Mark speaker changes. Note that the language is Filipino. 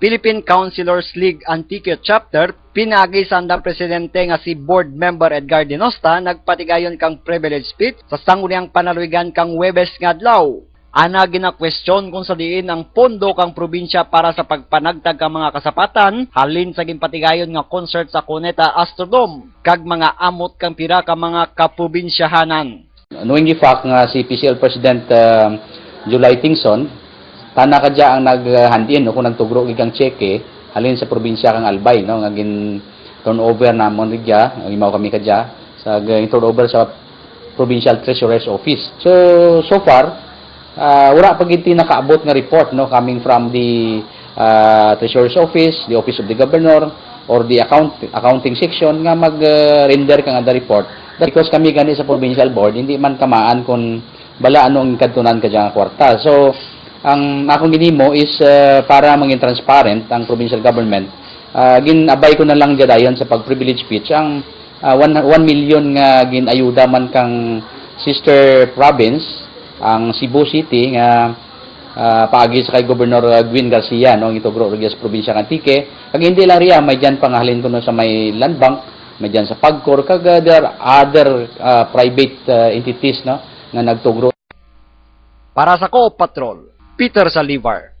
Speaker 1: Philippine Councilors League Antique Chapter, pinagi sa andang presidente nga si board member Edgar Dinosta nagpatigayon kang privilege speech sa sangguniang panaluigan kang Webes nga adlaw. Ana gina-question kung sa diin ang pondo kang probinsya para sa pagpanagtag kang mga kasapatan halin sa ginpatigayon nga concert sa Cuneta Astrodome kag mga amot kang pira ka mga kaprobinsyahanan.
Speaker 2: Knowing the fact nga si PCL President uh, July Tingson, tana ka dya ang naghandin no, kung nagtugro gigang cheque halin sa probinsya kang Albay no nga gin turnover na mo nigya imaw kami ka dya sa turnover sa provincial treasurer's office. So so far uh, wala pa gid nakaabot nga report no coming from the uh, treasurer's office, the office of the governor or the account accounting section nga mag-render ka nga the report because kami gani sa provincial board hindi man kamaan kung bala anong kadtunan ka dyan nga kwarta. So, ang akong ginimo is uh, para maging transparent ang provincial government. Uh, ginabay ko na lang dayon sa pag-privilege speech. Ang uh, 1 million nga ginayuda man kang sister province ang Cebu City nga uh, paagi sa kay Governor Gwin Garcia no ang itugro sa probinsya ng Antique. Kag hindi lang riya may diyan pangahalin ko no sa may land bank may diyan sa Pagcor kag uh, there other uh, private uh, entities no nga nagtugro.
Speaker 1: Para sa Co Patrol, Peter Salivar.